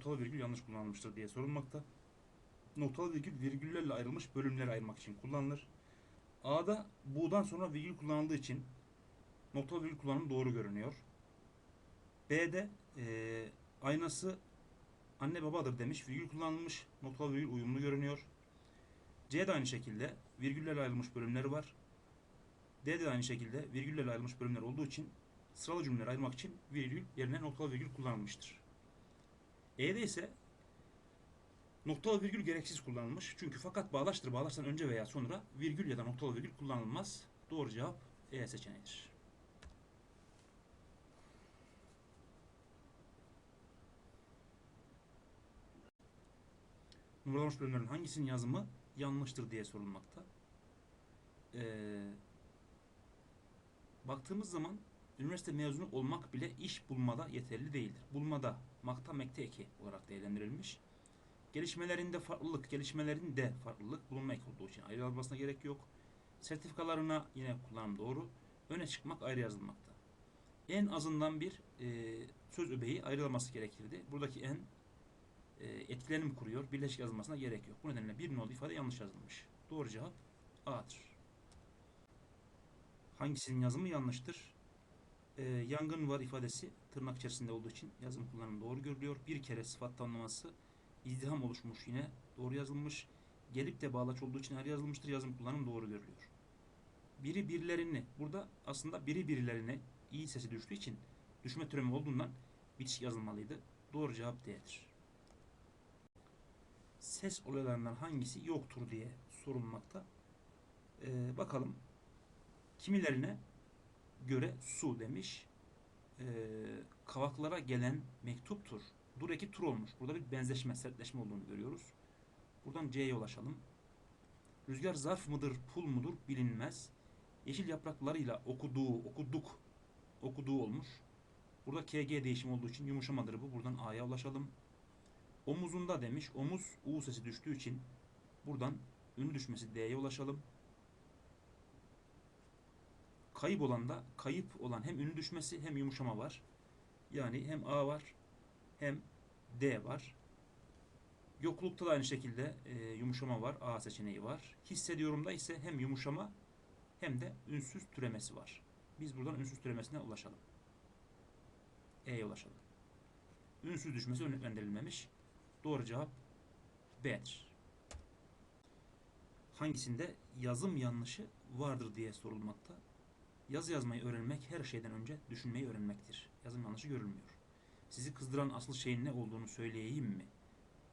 noktalı virgül yanlış kullanılmıştır diye sorulmakta. Noktalı virgül virgüllerle ayrılmış bölümleri ayırmak için kullanılır. A'da bu'dan sonra virgül kullanıldığı için noktalı virgül kullanımı doğru görünüyor. B'de eee, aynası anne babadır demiş. Virgül kullanılmış. Noktalı virgül uyumlu görünüyor. C'de aynı şekilde virgüllerle ayrılmış bölümleri var. D'de de aynı şekilde virgüllerle ayrılmış bölümler olduğu için sıralı cümleleri ayırmak için virgül yerine noktalı virgül kullanılmıştır. E'de ise noktalı virgül gereksiz kullanılmış. Çünkü fakat bağlaçtır bağlaçtan önce veya sonra virgül ya da noktalı virgül kullanılmaz. Doğru cevap E seçeneğidir. Numaralanmış bölümlerin hangisinin yazımı yanlıştır diye sorulmakta. Ee, baktığımız zaman üniversite mezunu olmak bile iş bulmada yeterli değildir. Bulmada makta mekte eki olarak değerlendirilmiş. Gelişmelerinde farklılık, gelişmelerinde farklılık bulunma eki olduğu için ayrı yazılmasına gerek yok. Sertifikalarına yine kullanım doğru. Öne çıkmak ayrı yazılmakta. En azından bir e, söz öbeği ayrılması gerekirdi. Buradaki en e, etkilerini kuruyor. Birleşik yazılmasına gerek yok. Bu nedenle bir nolu ifade yanlış yazılmış. Doğru cevap A'dır. Hangisinin yazımı yanlıştır? Ee, yangın var ifadesi tırnak içerisinde olduğu için yazım kullanımı doğru görülüyor. Bir kere sıfat tanımlaması izdiham oluşmuş yine doğru yazılmış. Gelip de bağlaç olduğu için ayrı yazılmıştır. Yazım kullanım doğru görülüyor. Biri birilerini burada aslında biri birilerine iyi sesi düştüğü için düşme türemi olduğundan bitiş yazılmalıydı. Doğru cevap D'dir. Ses olaylarından hangisi yoktur diye sorulmakta. Ee, bakalım. Kimilerine göre su demiş. Ee, kavaklara gelen mektuptur. Dur eki tur olmuş. Burada bir benzeşme, sertleşme olduğunu görüyoruz. Buradan C'ye ulaşalım. Rüzgar zarf mıdır, pul mudur bilinmez. Yeşil yapraklarıyla okuduğu, okuduk, okuduğu olmuş. Burada KG değişimi olduğu için yumuşamadır bu. Buradan A'ya ulaşalım. Omuzunda demiş. Omuz U sesi düştüğü için buradan ünlü düşmesi D'ye ulaşalım. Kayıp olan da kayıp olan hem ünlü düşmesi hem yumuşama var. Yani hem A var hem D var. Yoklukta da aynı şekilde e, yumuşama var. A seçeneği var. Hissediyorum da ise hem yumuşama hem de ünsüz türemesi var. Biz buradan ünsüz türemesine ulaşalım. E'ye ulaşalım. Ünsüz düşmesi örneklendirilmemiş. Doğru cevap B'dir. Hangisinde yazım yanlışı vardır diye sorulmakta. Yazı yazmayı öğrenmek her şeyden önce düşünmeyi öğrenmektir. Yazım yanlışı görülmüyor. Sizi kızdıran asıl şeyin ne olduğunu söyleyeyim mi?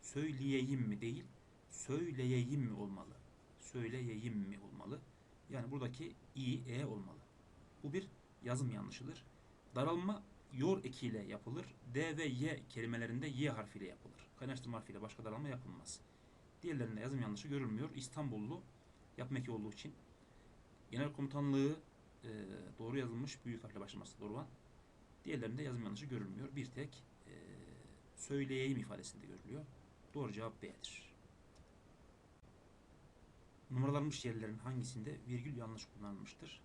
Söyleyeyim mi değil, söyleyeyim mi olmalı? Söyleyeyim mi olmalı? Yani buradaki i, e olmalı. Bu bir yazım yanlışıdır. Daralma yor ekiyle yapılır. D ve y kelimelerinde y harfiyle yapılır. Kaynaştırma harfiyle başka daralma yapılmaz. Diğerlerinde yazım yanlışı görülmüyor. İstanbullu yapma eki olduğu için genel komutanlığı e, doğru yazılmış büyük harfle başlaması doğru olan. Diğerlerinde yazım yanlışı görülmüyor. Bir tek e, söyleyeyim ifadesinde görülüyor. Doğru cevap B'dir. Numaralanmış yerlerin hangisinde virgül yanlış kullanılmıştır?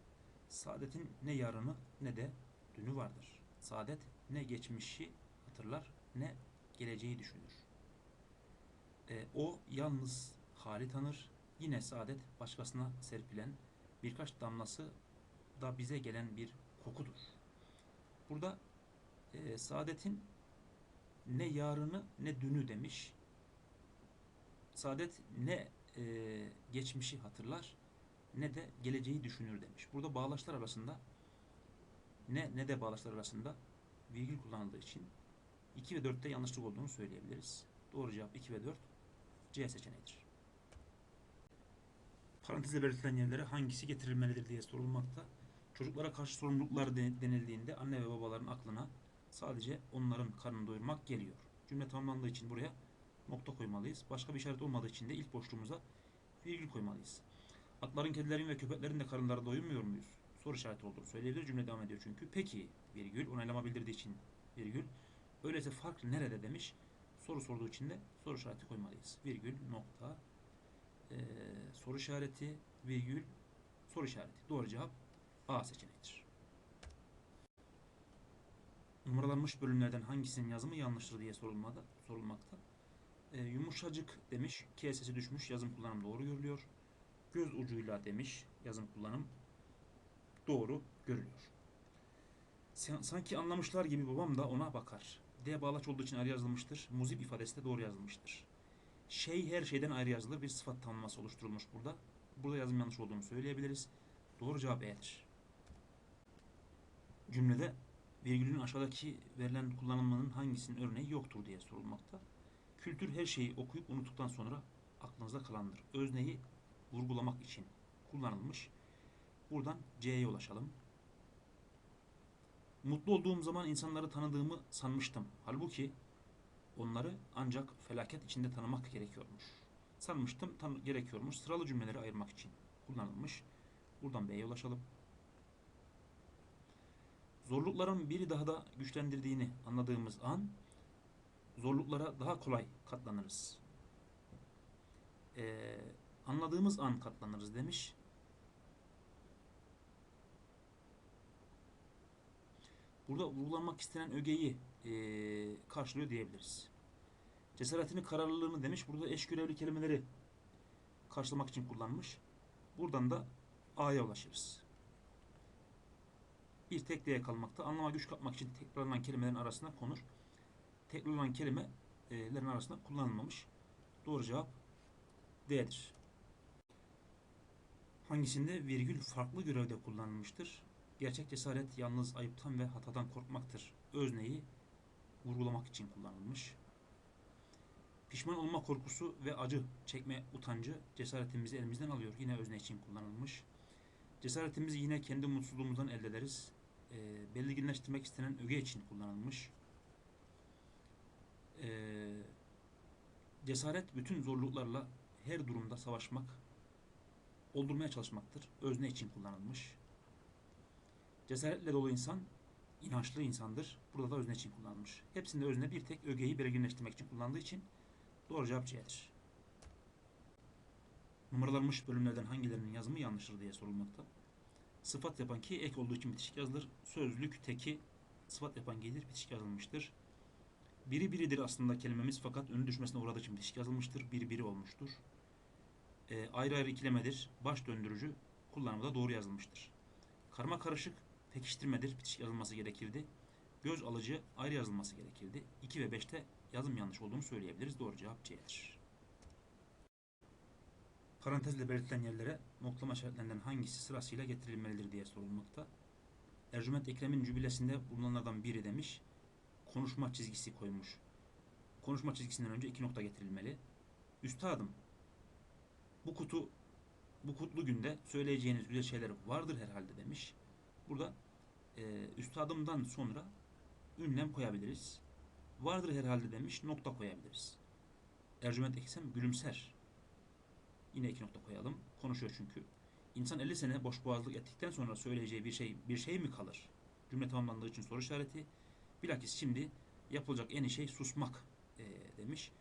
Saadetin ne yarını ne de dünü vardır. Saadet ne geçmişi hatırlar ne geleceği düşünür. E, o yalnız hali tanır. Yine saadet başkasına serpilen birkaç damlası da bize gelen bir kokudur. Burada e, saadetin ne yarını ne dünü demiş. Saadet ne e, geçmişi hatırlar ne de geleceği düşünür demiş. Burada bağlaçlar arasında ne ne de bağlaçlar arasında virgül kullanıldığı için 2 ve 4'te yanlışlık olduğunu söyleyebiliriz. Doğru cevap 2 ve 4 C seçeneğidir. Parantezle belirtilen yerlere hangisi getirilmelidir diye sorulmakta. Çocuklara karşı sorumluluklar de- denildiğinde anne ve babaların aklına sadece onların karnını doyurmak geliyor. Cümle tamamlandığı için buraya nokta koymalıyız. Başka bir işaret olmadığı için de ilk boşluğumuza virgül koymalıyız. Atların, kedilerin ve köpeklerin de karınları doyurmuyor muyuz? Soru işareti olduğunu söyleyebilir. Cümle devam ediyor çünkü. Peki virgül onaylama bildirdiği için virgül. Öyleyse fark nerede demiş. Soru sorduğu için de soru işareti koymalıyız. Virgül nokta eee, soru işareti virgül soru işareti. Doğru cevap A seçeneğidir. Numaralanmış bölümlerden hangisinin yazımı yanlıştır diye sorulmadı. sorulmakta. E, yumuşacık demiş. K sesi düşmüş. Yazım kullanım doğru görülüyor. Göz ucuyla demiş. Yazım kullanım doğru görülüyor. Sanki anlamışlar gibi babam da ona bakar. D bağlaç olduğu için ayrı yazılmıştır. Muzip ifadesi de doğru yazılmıştır. Şey her şeyden ayrı yazılır. Bir sıfat tanımlaması oluşturulmuş burada. Burada yazım yanlış olduğunu söyleyebiliriz. Doğru cevap E'dir. Cümlede virgülün aşağıdaki verilen kullanılmanın hangisinin örneği yoktur diye sorulmakta. Kültür her şeyi okuyup unuttuktan sonra aklınızda kalandır. Özneyi vurgulamak için kullanılmış. Buradan C'ye ulaşalım. Mutlu olduğum zaman insanları tanıdığımı sanmıştım. Halbuki onları ancak felaket içinde tanımak gerekiyormuş. Sanmıştım tan gerekiyormuş. Sıralı cümleleri ayırmak için kullanılmış. Buradan B'ye ulaşalım. Zorlukların biri daha da güçlendirdiğini anladığımız an zorluklara daha kolay katlanırız. Ee, anladığımız an katlanırız demiş. Burada vurgulanmak istenen ögeyi eee, karşılıyor diyebiliriz. Cesaretini, kararlılığını demiş. Burada eş görevli kelimeleri karşılamak için kullanmış. Buradan da A'ya ulaşırız. Bir tek D'ye kalmakta. Anlama güç katmak için tekrarlanan kelimelerin arasına konur. Tekrarlanan kelimelerin arasında kullanılmamış. Doğru cevap D'dir. Hangisinde virgül farklı görevde kullanılmıştır? Gerçek cesaret yalnız ayıptan ve hatadan korkmaktır. Özneyi vurgulamak için kullanılmış. Pişman olma korkusu ve acı çekme utancı cesaretimizi elimizden alıyor. Yine özne için kullanılmış. Cesaretimizi yine kendi mutsuzluğumuzdan elde ederiz. E, belirginleştirmek istenen öge için kullanılmış. E, cesaret bütün zorluklarla her durumda savaşmak, oldurmaya çalışmaktır. Özne için kullanılmış. Cesaretle dolu insan inançlı insandır. Burada da özne için kullanılmış. Hepsinde özne bir tek ögeyi belirginleştirmek için kullandığı için doğru cevap C'dir. Numaralanmış bölümlerden hangilerinin yazımı yanlıştır diye sorulmakta. Sıfat yapan ki ek olduğu için bitişik yazılır. Sözlük teki sıfat yapan gelir bitişik yazılmıştır. Biri biridir aslında kelimemiz fakat önü düşmesine uğradığı için bitişik yazılmıştır. Biri biri olmuştur. E, ayrı ayrı ikilemedir. Baş döndürücü kullanımı da doğru yazılmıştır. Karma karışık pekiştirmedir. Bitişik yazılması gerekirdi. Göz alıcı ayrı yazılması gerekirdi. 2 ve 5'te yazım yanlış olduğunu söyleyebiliriz. Doğru cevap C'dir. Parantezle belirtilen yerlere noktalama işaretlerinden hangisi sırasıyla getirilmelidir diye sorulmakta. Ercüment Ekrem'in jübilesinde bulunanlardan biri demiş. Konuşma çizgisi koymuş. Konuşma çizgisinden önce iki nokta getirilmeli. Üstadım, bu kutu bu kutlu günde söyleyeceğiniz güzel şeyler vardır herhalde demiş. Burada e, üstadımdan sonra ünlem koyabiliriz. Vardır herhalde demiş, nokta koyabiliriz. Ercüment Ekrem gülümser. Yine iki nokta koyalım. Konuşuyor çünkü. İnsan 50 sene boş boğazlık ettikten sonra söyleyeceği bir şey bir şey mi kalır? Cümle tamamlandığı için soru işareti. Bilakis şimdi yapılacak en iyi şey susmak e, demiş.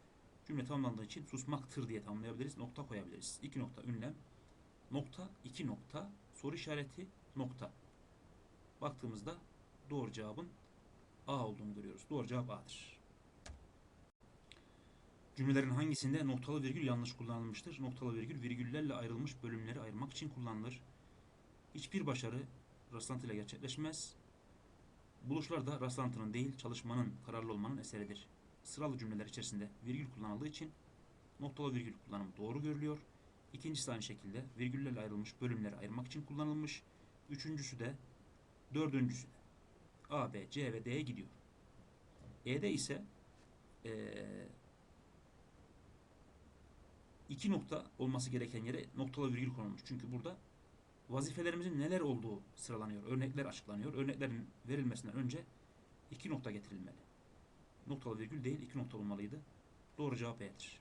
Cümle tamamlandığı için susmaktır diye tamamlayabiliriz. Nokta koyabiliriz. İki nokta ünlem. Nokta, iki nokta, soru işareti, nokta. Baktığımızda doğru cevabın A olduğunu görüyoruz. Doğru cevap A'dır. Cümlelerin hangisinde noktalı virgül yanlış kullanılmıştır? Noktalı virgül virgüllerle ayrılmış bölümleri ayırmak için kullanılır. Hiçbir başarı rastlantıyla gerçekleşmez. Buluşlar da rastlantının değil çalışmanın, kararlı olmanın eseridir. Sıralı cümleler içerisinde virgül kullanıldığı için noktalı virgül kullanımı doğru görülüyor. İkincisi aynı şekilde virgüllerle ayrılmış bölümleri ayırmak için kullanılmış. Üçüncüsü de dördüncüsü de A, B, C ve D'ye gidiyor. E'de ise eee iki nokta olması gereken yere noktalı virgül konulmuş. Çünkü burada vazifelerimizin neler olduğu sıralanıyor. Örnekler açıklanıyor. Örneklerin verilmesinden önce iki nokta getirilmeli. Noktalı virgül değil iki nokta olmalıydı. Doğru cevap E'dir.